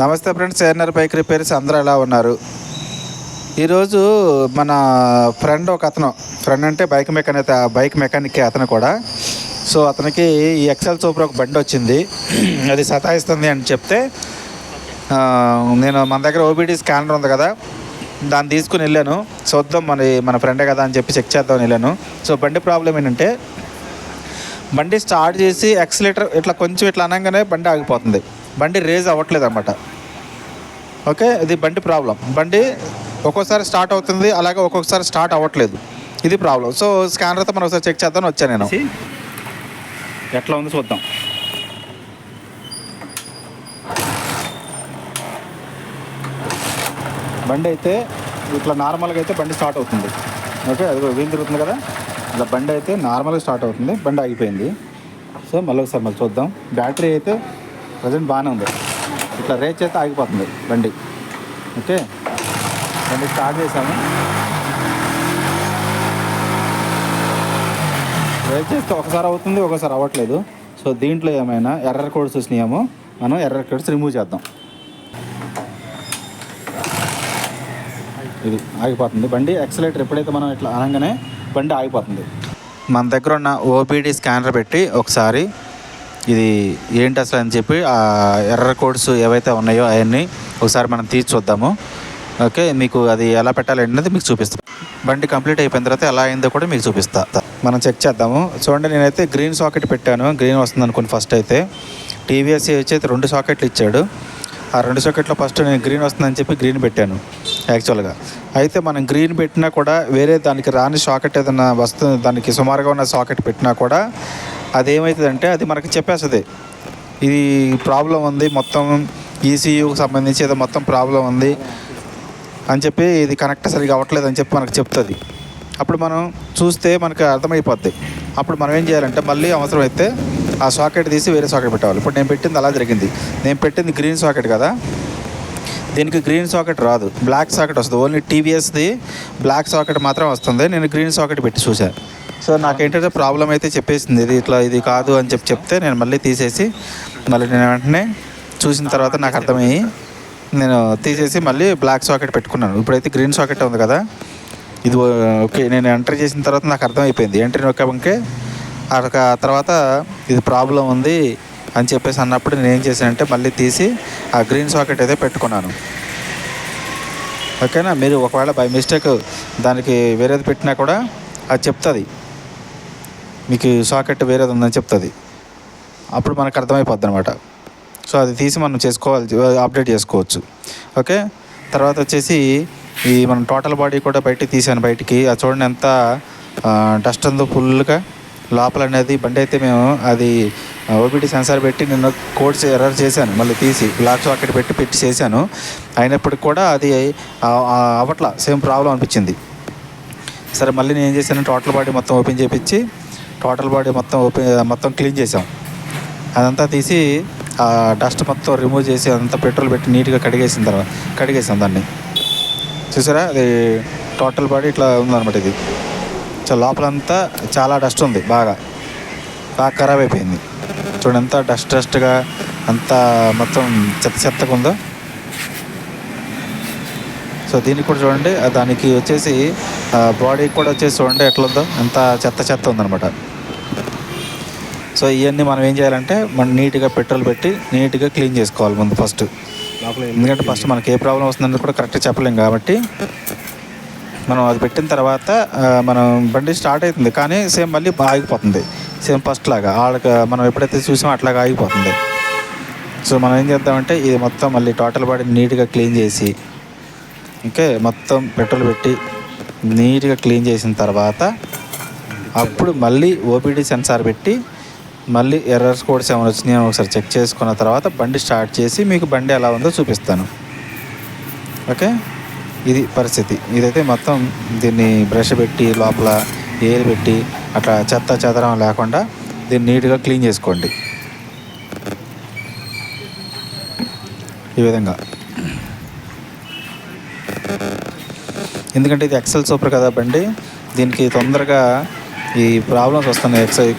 నమస్తే friends ANR bike repairs అందరూ ఎలా ఉన్నారు? ఈరోజు మన ఫ్రెండ్ ఒక అతను. ఫ్రెండ్ అంటే బైక్ మెకానిక్ బైక్ మెకానిక్ అతను కూడా. సో అతనికి ఈ ఎక్సెల్ సూపర్ ఒక బండి వచ్చింది. అది సతాయిస్తుంది అని చెప్తే నేను మన దగ్గర ఓబీడీ స్కానర్ ఉంది కదా దాన్ని తీసుకుని వెళ్ళాను. చూద్దాం మన మన ఫ్రెండే కదా అని చెప్పి చెక్ చేద్దామని వెళ్ళాను. సో బండి ప్రాబ్లం ఏంటంటే బండి స్టార్ట్ చేసి ఎక్సలేటర్ ఇట్లా కొంచెం ఇట్లా అనగానే బండి ఆగిపోతుంది. బండి రేజ్ అవ్వట్లేదు అనమాట ఓకే? ఇది బండి ప్రాబ్లం బండి ఒక్కోసారి స్టార్ట్ అవుతుంది అలాగే ఒక్కొక్కసారి స్టార్ట్ అవ్వట్లేదు. ఇది ప్రాబ్లం సో స్కానర్తో మనం ఒకసారి చెక్ చేద్దామని వచ్చాను నేను. ఎట్లా ఉంది చూద్దాం. బండి అయితే ఇట్లా నార్మల్గా అయితే బండి స్టార్ట్ అవుతుంది. ఓకే? అది వీలు తిరుగుతుంది కదా? ఇలా బండి అయితే నార్మల్గా స్టార్ట్ అవుతుంది బండి ఆగిపోయింది. సో మళ్ళీ ఒకసారి మళ్ళీ చూద్దాం. బ్యాటరీ అయితే ప్రజెంట్ బాగానే ఉంది. ఇట్లా రేచ్ అయితే ఆగిపోతుంది బండి. ఓకే? బండి స్టార్ట్ చేసాము రేచ్ చేస్తే ఒకసారి అవుతుంది ఒకసారి అవ్వట్లేదు. సో దీంట్లో ఏమైనా ఎర్రర్ కోడ్స్ వచ్చినాయేమో మనం ఎర్రర్ కోడ్స్ రిమూవ్ చేద్దాం. ఇది ఆగిపోతుంది. బండి ఎక్సలేటర్ ఎప్పుడైతే మనం ఇట్లా అనగానే బండి ఆగిపోతుంది. మన దగ్గర ఉన్న ఓపీడీ స్కానర్ పెట్టి ఒకసారి ఇది ఏంటి అసలు అని చెప్పి ఆ ఎర్ర కోడ్స్ ఏవైతే ఉన్నాయో అవన్నీ ఒకసారి మనం తీసి చూద్దాము. ఓకే మీకు అది ఎలా పెట్టాలి అనేది మీకు చూపిస్తాను బండి కంప్లీట్ అయిపోయిన తర్వాత ఎలా అయిందో కూడా మీకు చూపిస్తా. మనం చెక్ చేద్దాము. చూడండి నేనైతే గ్రీన్ సాకెట్ పెట్టాను. గ్రీన్ వస్తుంది అనుకోండి ఫస్ట్ అయితే. టీవీఎస్ వచ్చి అయితే రెండు సాకెట్లు ఇచ్చాడు. ఆ రెండు సాకెట్లో ఫస్ట్ నేను గ్రీన్ వస్తుందని చెప్పి గ్రీన్ పెట్టాను యాక్చువల్గా. అయితే మనం గ్రీన్ పెట్టినా కూడా వేరే దానికి రాని సాకెట్ ఏదైనా వస్తుంది దానికి సుమారుగా ఉన్న సాకెట్ పెట్టినా కూడా అది ఏమవుతుందంటే అది మనకి చెప్పేస్తుంది. ఇది ప్రాబ్లం ఉంది మొత్తం ఈసీయూకి సంబంధించి ఏదో మొత్తం ప్రాబ్లం ఉంది అని చెప్పి ఇది కనెక్ట్ సరిగా అవ్వట్లేదు అని చెప్పి మనకు చెప్తుంది. అప్పుడు మనం చూస్తే మనకు అర్థమైపోద్ది. అప్పుడు మనం ఏం చేయాలంటే మళ్ళీ అవసరమైతే ఆ సాకెట్ తీసి వేరే సాకెట్ పెట్టాలి. ఇప్పుడు నేను పెట్టింది అలా జరిగింది. నేను పెట్టింది గ్రీన్ సాకెట్ కదా. దీనికి గ్రీన్ సాకెట్ రాదు. బ్లాక్ సాకెట్ వస్తుంది. ఓన్లీ టీవీఎస్ది బ్లాక్ సాకెట్ మాత్రం వస్తుంది. నేను గ్రీన్ సాకెట్ పెట్టి చూశాను సో నాకేంటంటే ప్రాబ్లం అయితే చెప్పేసింది. ఇది ఇట్లా ఇది కాదు అని చెప్పి చెప్తే నేను మళ్ళీ తీసేసి మళ్ళీ నేను వెంటనే చూసిన తర్వాత నాకు అర్థమయ్యి నేను తీసేసి మళ్ళీ బ్లాక్ సాకెట్ పెట్టుకున్నాను. ఇప్పుడైతే గ్రీన్ సాకెట్ ఉంది కదా. ఇది ఓకే నేను ఎంటర్ చేసిన తర్వాత నాకు అర్థమైపోయింది. ఎంటర్ నొక్కామంటే ఆ తర్వాత ఇది ప్రాబ్లం ఉంది అని చెప్పేసి అన్నప్పుడు నేను ఏం చేశానంటే మళ్ళీ తీసి ఆ గ్రీన్ సాకెట్ అయితే పెట్టుకున్నాను. ఓకేనా? మీరు ఒకవేళ బై మిస్టేక్ దానికి వేరేది పెట్టినా కూడా అది చెప్తుంది. మీకు సాకెట్ వేరేది ఉందని చెప్తుంది. అప్పుడు మనకు అర్థమైపోద్ది అనమాట సో అది తీసి మనం చేసుకోవాలి అప్డేట్ చేసుకోవచ్చు. ఓకే? తర్వాత వచ్చేసి ఈ మనం టోటల్ బాడీ కూడా బయటికి తీసాను బయటికి. అది చూడండి ఎంత డస్ట్ ఉందో ఫుల్గా లోపల అనేది బండి అయితే మేము అది ఓబిడి సెన్సార్ పెట్టి నిన్న కోడ్స్ ఎర్రర్ చేశాను. మళ్ళీ తీసి బ్లాక్ సాకెట్ పెట్టి పెట్టి చేశాను. అయినప్పటికి కూడా అది అవట్ల సేమ్ ప్రాబ్లం అనిపించింది. సరే మళ్ళీ నేను ఏం చేశాను? టోటల్ బాడీ మొత్తం ఓపెన్ చేపించి టోటల్ బాడీ మొత్తం ఓపెన్ మొత్తం క్లీన్ చేసాం. అదంతా తీసి ఆ డస్ట్ మొత్తం రిమూవ్ చేసి అదంతా పెట్రోల్ పెట్టి నీట్గా కడిగేసిన తర్వాత కడిగేసాం దాన్ని. చూసారా? అది టోటల్ బాడీ ఇట్లా ఉందన్నమాట ఇది. సో లోపలంతా చాలా డస్ట్ ఉంది బాగా. బాగా ఖరాబ్ అయిపోయింది. చూడండి ఎంత డస్ట్ డస్ట్గా అంత మొత్తం చెత్త చెత్తగా ఉందో. సో దీనికి కూడా చూడండి దానికి వచ్చేసి బాడీకి కూడా వచ్చేసి చూడండి ఎట్లుందో. ఎంత చెత్త చెత్త ఉందన్నమాట. సో ఇవన్నీ మనం ఏం చేయాలంటే మనం నీట్గా పెట్రోల్ పెట్టి నీట్గా క్లీన్ చేసుకోవాలి ముందు ఫస్ట్. ఎందుకంటే ఫస్ట్ మనకి ఏ ప్రాబ్లం వస్తుందని కూడా కరెక్ట్గా చెప్పలేం కాబట్టి. మనం అది పెట్టిన తర్వాత మనం బండి స్టార్ట్ అవుతుంది కానీ సేమ్ మళ్ళీ ఆగిపోతుంది. సేమ్ ఫస్ట్ లాగా వాళ్ళకి మనం ఎప్పుడైతే చూసామో అట్లాగా ఆగిపోతుంది. సో మనం ఏం చేద్దామంటే ఇది మొత్తం మళ్ళీ టోటల్ బాడీ నీట్గా క్లీన్ చేసి ఓకే మొత్తం పెట్రోల్ పెట్టి నీట్గా క్లీన్ చేసిన తర్వాత అప్పుడు మళ్ళీ ఓపీడీ సెన్సార్ పెట్టి మళ్ళీ ఎర్రర్స్ కోడ్స్ ఏమైనా వచ్చినాయో ఒకసారి చెక్ చేసుకున్న తర్వాత బండి స్టార్ట్ చేసి మీకు బండి ఎలా ఉందో చూపిస్తాను. ఓకే ఇది పరిస్థితి. ఇదైతే మొత్తం దీన్ని బ్రష్ పెట్టి లోపల ఏరు పెట్టి అట్లా చెత్త చెదరం లేకుండా దీన్ని నీట్గా క్లీన్ చేసుకోండి. ఈ విధంగా. ఎందుకంటే ఇది ఎక్సెల్ సూపర్ కదా బండి. దీనికి తొందరగా ఈ ప్రాబ్లమ్స్ వస్తున్నాయి. ఎక్సైజ్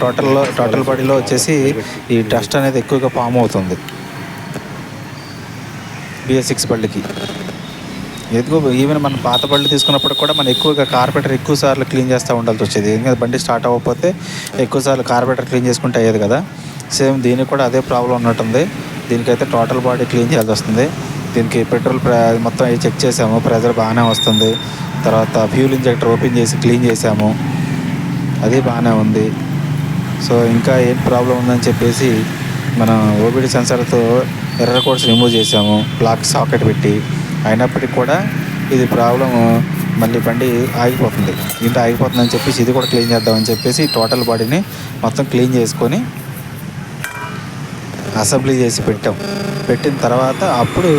టోటల్లో టోటల్ బాడీలో వచ్చేసి ఈ డస్ట్ అనేది ఎక్కువగా ఫామ్ అవుతుంది. బిఎస్ సిక్స్ బళ్ళకి. ఎందుకు ఈవెన్ మన పాత బళ్ళు తీసుకున్నప్పుడు కూడా మనం ఎక్కువగా కార్పెటర్ ఎక్కువ సార్లు క్లీన్ చేస్తూ ఉండాల్సి వచ్చేది. ఎందుకంటే బండి స్టార్ట్ అవ్వకపోతే ఎక్కువ సార్లు కార్పెటర్ క్లీన్ చేసుకుంటే అయ్యేది కదా. సేమ్ దీనికి కూడా అదే ప్రాబ్లం ఉన్నట్టుంది. దీనికైతే టోటల్ బాడీ క్లీన్ చేయాల్సి వస్తుంది. దీనికి పెట్రోల్ ప్ర మొత్తం అవి చెక్ చేసాము. ప్రెజర్ బాగానే వస్తుంది. తర్వాత ఫ్యూల్ ఇంజెక్టర్ ఓపెన్ చేసి క్లీన్ చేసాము. అది బాగానే ఉంది. సో ఇంకా ఏం ప్రాబ్లం ఉందని చెప్పేసి మనం ఓబిడి సెన్సార్తో ఎర్ర కోడ్స్ రిమూవ్ చేసాము బ్లాక్ సాకెట్ పెట్టి. అయినప్పటికీ కూడా ఇది ప్రాబ్లం మళ్ళీ బండి ఆగిపోతుంది. ఇంత ఆగిపోతుందని చెప్పేసి ఇది కూడా క్లీన్ చేద్దామని చెప్పేసి టోటల్ బాడీని మొత్తం క్లీన్ చేసుకొని అసెంబ్లీ చేసి పెట్టాం. పెట్టిన తర్వాత అప్పుడు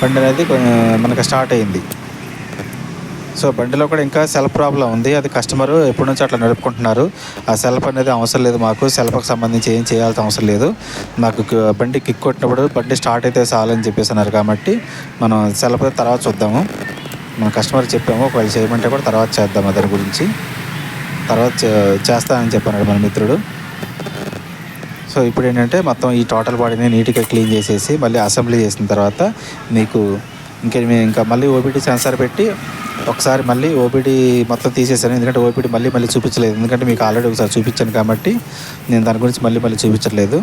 బండి అనేది మనకు స్టార్ట్ అయింది. సో బండిలో కూడా ఇంకా సెల్ఫ్ ప్రాబ్లం ఉంది. అది కస్టమర్ ఎప్పటి నుంచి అట్లా నడుపుకుంటున్నారు. ఆ సెల్ఫ్ అనేది అవసరం లేదు మాకు. సెల్ఫ్కి సంబంధించి ఏం చేయాల్సిన అవసరం లేదు. మాకు బండి కిక్ కొట్టినప్పుడు బండి స్టార్ట్ అయితే చాలని చెప్పేసి అన్నారు కాబట్టి మనం సెల్ఫ్ తర్వాత చూద్దాము. మన కస్టమర్ చెప్పాము. ఒకవేళ చేయమంటే కూడా తర్వాత చేద్దాం దాని గురించి. తర్వాత చే- చేస్తానని చెప్పన్నాడు మన మిత్రుడు. సో ఇప్పుడు ఏంటంటే మొత్తం ఈ టోటల్ బాడీని నీట్గా క్లీన్ చేసేసి మళ్ళీ అసెంబ్లీ చేసిన తర్వాత మీకు ఇంకా ఇంకా మళ్ళీ ఓబీడీ సెన్సార్ పెట్టి ఒకసారి మళ్ళీ ఓపీడీ మొత్తం తీసేసాను ఎందుకంటే ఓపీడీ మళ్ళీ మళ్ళీ చూపించలేదు. ఎందుకంటే మీకు ఆల్రెడీ ఒకసారి చూపించాను కాబట్టి నేను దాని గురించి మళ్ళీ మళ్ళీ చూపించట్లేదు.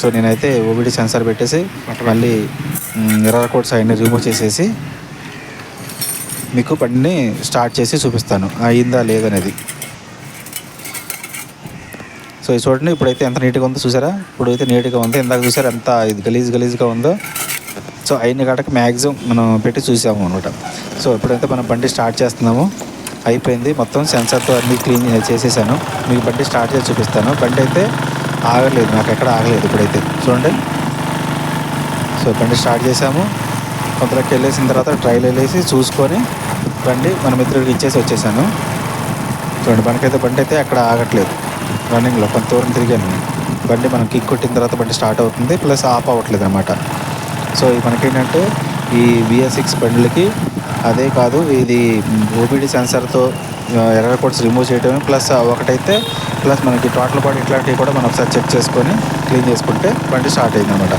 సో నేనైతే ఓపీడీ సెన్సార్ పెట్టేసి మళ్ళీ ఎర్ర కోడ్స్ అవన్నీ రిమూవ్ చేసేసి మీకు బండిని స్టార్ట్ చేసి చూపిస్తాను. అయిందా లేదనేది సో ఇది చూడండి ఇప్పుడైతే ఎంత నీట్గా ఉందో చూసారా? ఇప్పుడైతే నీట్గా ఉంది. ఇందాక చూసారా ఎంత ఇది గలీజ్ గలీజ్గా ఉందో? సో అయిన కాటకి మ్యాక్సిమం మనం పెట్టి చూసాము అనమాట సో ఇప్పుడైతే మనం బండి స్టార్ట్ చేస్తున్నామో. అయిపోయింది. మొత్తం సెన్సార్తో అన్నీ క్లీన్ చేసేసాను. మీకు బండి స్టార్ట్ చేసి చూపిస్తాను. బండి అయితే ఆగలేదు. నాకు ఎక్కడ ఆగలేదు ఇప్పుడైతే. చూడండి. సో బండి స్టార్ట్ చేసాము. కొంతలోకి వెళ్ళేసిన తర్వాత ట్రైల్ వెళ్ళేసి చూసుకొని బండి మన మిత్రుడికి ఇచ్చేసి వచ్చేసాను. చూడండి. మనకైతే బండి అయితే అక్కడ ఆగట్లేదు. రన్నింగ్లో కొంత దూరం తిరిగాను బండి మనం కిక్ కొట్టిన తర్వాత బండి స్టార్ట్ అవుతుంది. ప్లస్ ఆఫ్ అవ్వట్లేదు అనమాట సో మనకి మనకేంటంటే ఈ విఎస్ సిక్స్ బండ్లకి అదే కాదు ఇది ఓబిడి సెన్సార్తో ఎర్ర కోడ్స్ రిమూవ్ చేయడమే ప్లస్ ఒకటైతే ప్లస్ మనకి టోటల్ బాడీ ఇట్లాంటివి కూడా మనం ఒకసారి చెక్ చేసుకొని క్లీన్ చేసుకుంటే బండి స్టార్ట్ అయింది అనమాట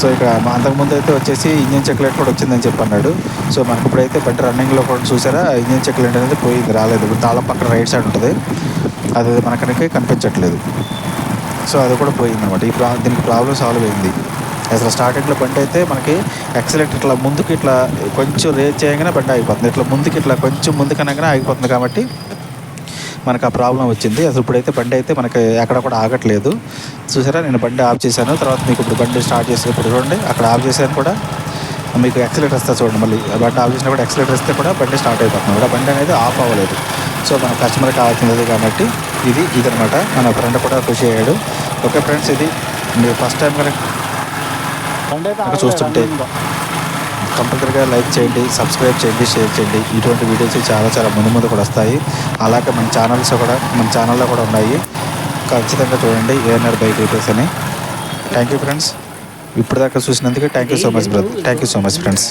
సో ఇక్కడ మా అంతకుముందు అయితే వచ్చేసి ఇంజన్ చెక్లెట్ కూడా వచ్చిందని చెప్పి అన్నాడు సో మనకి ఇప్పుడైతే బండి రన్నింగ్లో కూడా చూసారా ఇంజన్ చెక్లెట్ అనేది పోయింది రాలేదు. ఇప్పుడు తాళం పక్కన రైట్ సైడ్ ఉంటుంది. అది మనకనకే కనిపించట్లేదు. సో అది కూడా పోయింది అనమాట ఈ ప్రా దీనికి ప్రాబ్లం సాల్వ్ అయింది. అసలు స్టార్టింగ్లో బండి అయితే మనకి ఎక్సలెక్ట్ ఇట్లా ముందుకు ఇట్లా కొంచెం రేజ్ చేయగానే బండి ఆగిపోతుంది ఇట్లా ముందుకు ఇట్లా కొంచెం ముందుకనగానే ఆగిపోతుంది కాబట్టి మనకు ఆ ప్రాబ్లం వచ్చింది. అసలు ఇప్పుడైతే బండి అయితే మనకి ఎక్కడ కూడా ఆగట్లేదు. చూసారా? నేను బండి ఆఫ్ చేశాను. తర్వాత మీకు ఇప్పుడు బండి స్టార్ట్ చేసి ఇప్పుడు చూడండి. అక్కడ ఆఫ్ చేశాను కూడా. మీకు ఎక్సలేటర్ వస్తా చూడండి మళ్ళీ. బండి ఆఫ్ చేసినా కూడా ఎక్సలేటర్ వస్తే కూడా బండి స్టార్ట్ అయిపోతుంది. కూడా బండి అనేది ఆఫ్ అవ్వలేదు. సో మన కస్టమర్ కావాల్సింది కాబట్టి ఇది ఇదనమాట మన ఫ్రెండ్ కూడా ఖుషి అయ్యాడు. ఓకే ఫ్రెండ్స్ ఇది మీరు ఫస్ట్ టైం కనుక చూస్తుంటే కంపల్సరీగా లైక్ చేయండి సబ్స్క్రైబ్ చేయండి షేర్ చేయండి. ఇటువంటి వీడియోస్ చాలా చాలా ముందు ముందు కూడా వస్తాయి. అలాగే మన ఛానల్స్ కూడా మన ఛానల్లో కూడా ఉన్నాయి. ఖచ్చితంగా చూడండి ఏఎన్ఆర్ బైక్ రిపేర్స్ అని. థ్యాంక్ యూ ఫ్రెండ్స్ ఇప్పటిదాకా చూసినందుకు thank you so much brother thank you so much friends